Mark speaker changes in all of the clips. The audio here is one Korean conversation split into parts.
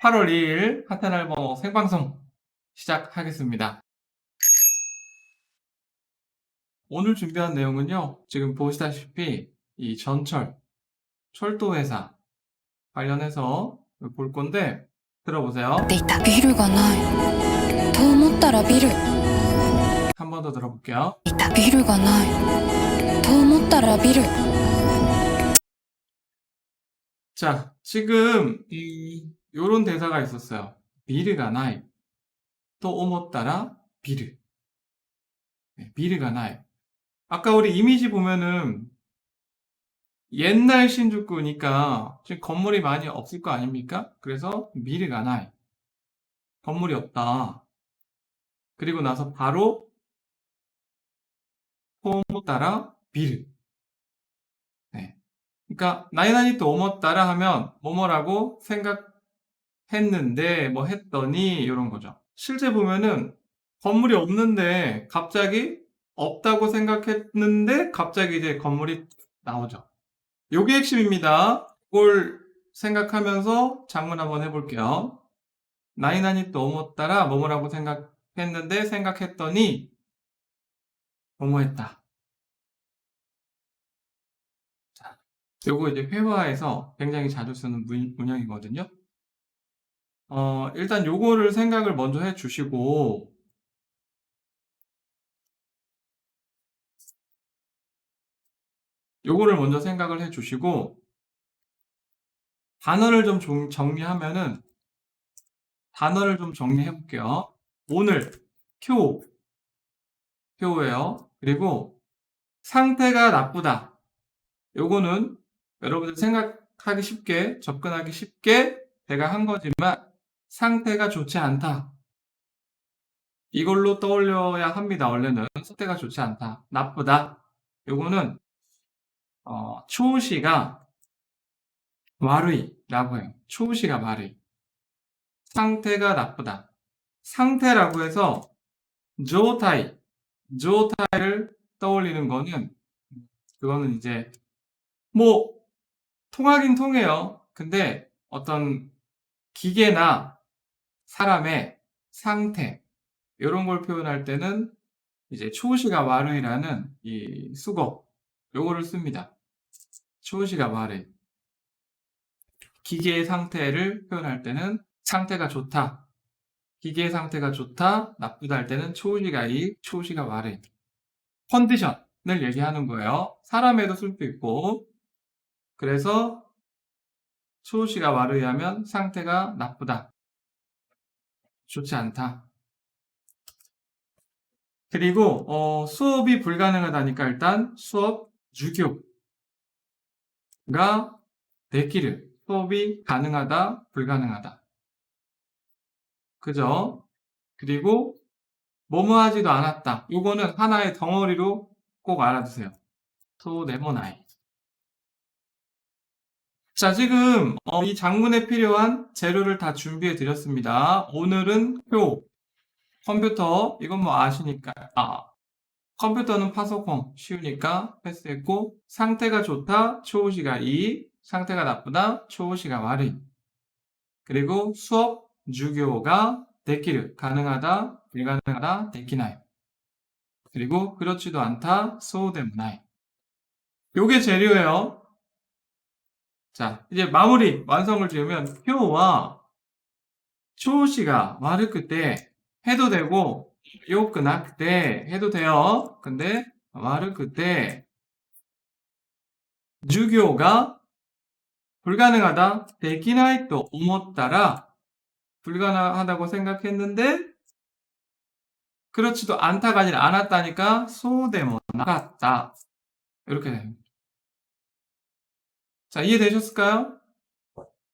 Speaker 1: 8월 2일 핫한 앨범 생방송 시작하겠습니다. 오늘 준비한 내용은요. 지금 보시다시피 이 전철 철도회사 관련해서 볼 건데 들어보세요.
Speaker 2: 데이터 비루가 나이. 더못 따라 비료.
Speaker 1: 한번 더 들어볼게요.
Speaker 2: 데이터 비루가 나이. 더못 따라 비료.
Speaker 1: 자, 지금 이 요런 대사가 있었어요. 비르가 나이. 또 오모따라 비르. 네, 비르가 나이. 아까 우리 이미지 보면은 옛날 신주쿠니까 지금 건물이 많이 없을 거 아닙니까? 그래서 비르가 나이. 건물이 없다. 그리고 나서 바로 오모따라 비르. 네. 그러니까 나이나니 또 오모 따라 하면 뭐뭐라고 생각 했는데 뭐 했더니 이런 거죠. 실제 보면은 건물이 없는데 갑자기 없다고 생각했는데 갑자기 이제 건물이 나오죠. 요게 핵심입니다. 이걸 생각하면서 장문 한번 해볼게요. 나이나니 또 오모 따라 뭐뭐라고 생각했는데 생각했더니 뭐뭐 했다. 요거 이제 회화에서 굉장히 자주 쓰는 문, 문형이거든요. 어, 일단 요거를 생각을 먼저 해 주시고, 요거를 먼저 생각을 해 주시고, 단어를 좀 정- 정리하면은, 단어를 좀 정리해 볼게요. 오늘, 쿄, 쿄예요. 그리고 상태가 나쁘다. 요거는 여러분들 생각하기 쉽게, 접근하기 쉽게 제가 한 거지만 상태가 좋지 않다. 이걸로 떠올려야 합니다. 원래는 상태가 좋지 않다. 나쁘다. 요거는 어, 초시가 와르이라고 해요. 초시가 와르이. 상태가 나쁘다. 상태라고 해서 조타이, 조타이를 떠올리는 거는 그거는 이제 뭐 통하긴 통해요. 근데 어떤 기계나 사람의 상태 이런 걸 표현할 때는 이제 초시가 와르이라는 이 수거 요거를 씁니다. 초시가 와르이 기계의 상태를 표현할 때는 상태가 좋다. 기계의 상태가 좋다, 나쁘다 할 때는 초시가 이, 초시가 와르이 컨디션을 얘기하는 거예요. 사람에도 쓸 수 있고 그래서 수호씨가 와르이하면 상태가 나쁘다. 좋지 않다. 그리고 어, 수업이 불가능하다니까 일단 수업 주교가 되기를 수업이 가능하다, 불가능하다. 그죠? 그리고 뭐뭐 하지도 않았다. 요거는 하나의 덩어리로 꼭 알아두세요. 토 네모나이. 자, 지금 어, 이 장문에 필요한 재료를 다 준비해 드렸습니다. 오늘은 표, 컴퓨터, 이건 뭐 아시니까. 아, 컴퓨터는 파소콩, 쉬우니까 패스했고, 상태가 좋다, 초우시가 이, 상태가 나쁘다, 초우시가 와리. 그리고 수업, 주교가 데키르, 가능하다, 불가능하다, 데키나이. 그리고 그렇지도 않다, 소데무나이. 요게 재료예요. 자, 이제 마무리, 완성을 지으면 표와 초시가 마르크 때 해도 되고 요크나 때 해도 돼요. 근데 마르크 때 주교가 불가능하다, 되기나이 또 오모따라 불가능하다고 생각했는데 그렇지도 않다가 아니라 않았다니까 소데모 나갔다. 이렇게 됩니다. 자, 이해되셨을까요?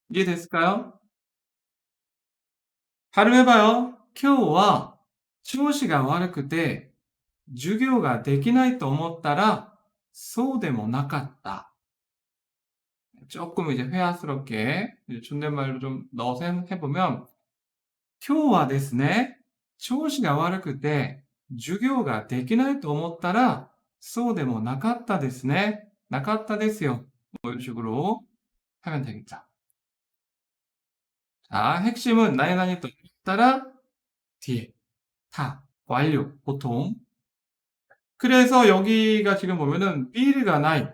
Speaker 1: 이해됐을까요? 발음해봐요. 今日は調子が悪くて授業ができないと思ったらそうでもなかった. 조금 이제 회화스럽게 이제 존댓말로 좀 넣어서 해- 해보면 今日はですね、調子が悪くて授業ができないと思ったらそうでもなかったですね。なかったですよ. 뭐 이런 식으로 하면 되겠죠. 자, 핵심은 나이나니 또 따라 뒤에 타 완료 보통. 그래서 여기가 지금 보면은 비르가 나이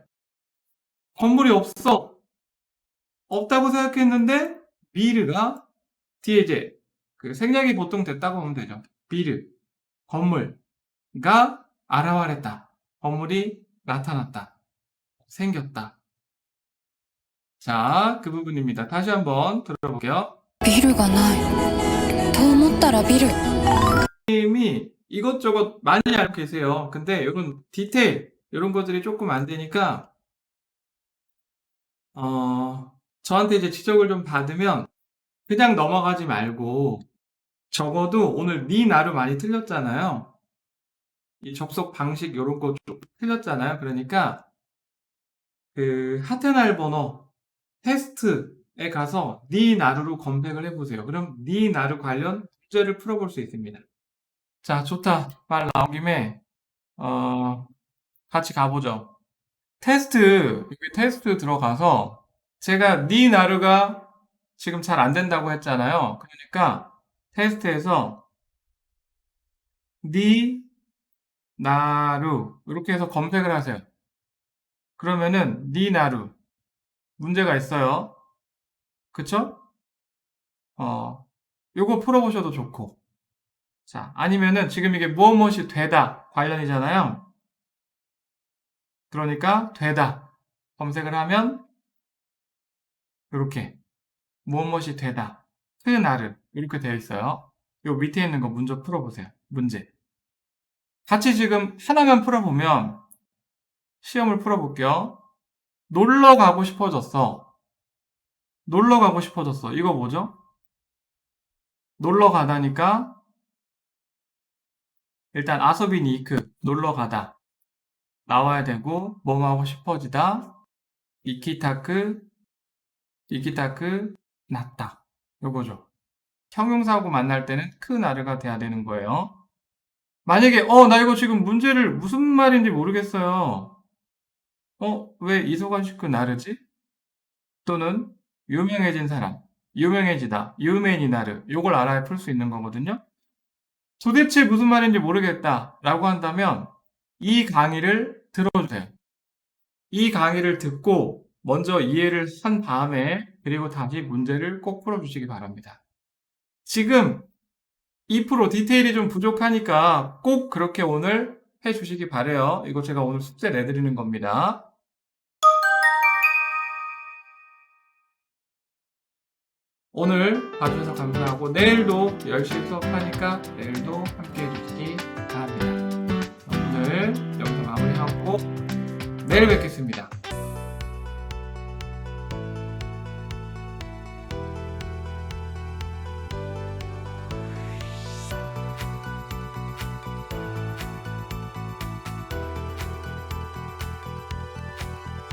Speaker 1: 건물이 없어 없다고 생각했는데 비르가 뒤에 이제 그 생략이 보통 됐다고 보면 되죠. 비르 건물가 아라와랬다 건물이 나타났다 생겼다. 자, 그 부분입니다. 다시 한번 들어볼게요.
Speaker 2: ビルがないと思ったらビル
Speaker 1: 님이 이것저것 많이 알고 계세요. 근데 이런 디테일, 이런 것들이 조금 안 되니까, 어, 저한테 이제 지적을 좀 받으면 그냥 넘어가지 말고, 적어도 오늘 니 나루 많이 틀렸잖아요. 이 접속 방식 이런 거 좀 틀렸잖아요. 그러니까, 그, 하테날 번호, 테스트에 가서 니 나루로 검색을 해보세요. 그럼 니 나루 관련 문제를 풀어볼 수 있습니다. 자, 좋다. 말 나온 김에, 어, 같이 가보죠. 테스트, 여기 테스트 들어가서, 제가 니 나루가 지금 잘 안 된다고 했잖아요. 그러니까, 테스트에서, 니 나루, 이렇게 해서 검색을 하세요. 그러면은, 니 나루, 문제가 있어요. 그쵸? 어, 요거 풀어보셔도 좋고. 자, 아니면은 지금 이게 무엇 무엇이 되다 관련이잖아요. 그러니까 되다 검색을 하면 이렇게 무엇 무엇이 되다 흐나르 이렇게 되어 있어요. 요 밑에 있는 거 문제 풀어보세요. 문제. 같이 지금 하나만 풀어보면 시험을 풀어볼게요. 놀러 가고 싶어졌어. 놀러 가고 싶어졌어. 이거 뭐죠? 놀러 가다니까 일단 아소빈 이크 놀러 가다 나와야 되고 뭐뭐 하고 싶어지다 이키타크 이키타크 났다 요거죠 형용사하고 만날 때는 크 나르가 돼야 되는 거예요 만약에 어 나 이거 지금 문제를 무슨 말인지 모르겠어요 어 왜 이소가시크 나르지 또는 유명해진 사람 유명해지다 유메니 나르 요걸 알아야 풀 수 있는 거거든요 도대체 무슨 말인지 모르겠다 라고 한다면 이 강의를 들어주세요. 이 강의를 듣고 먼저 이해를 한 다음에 그리고 다시 문제를 꼭 풀어 주시기 바랍니다. 지금 2% 디테일이 좀 부족하니까 꼭 그렇게 오늘 해 주시기 바래요. 이거 제가 오늘 숙제 내 드리는 겁니다. 오늘 봐주셔서 감사하고 내일도 열심히 수업하니까 내일도 함께 해주시기 바랍니다. 오늘 영상 마무리하고 내일 뵙겠습니다.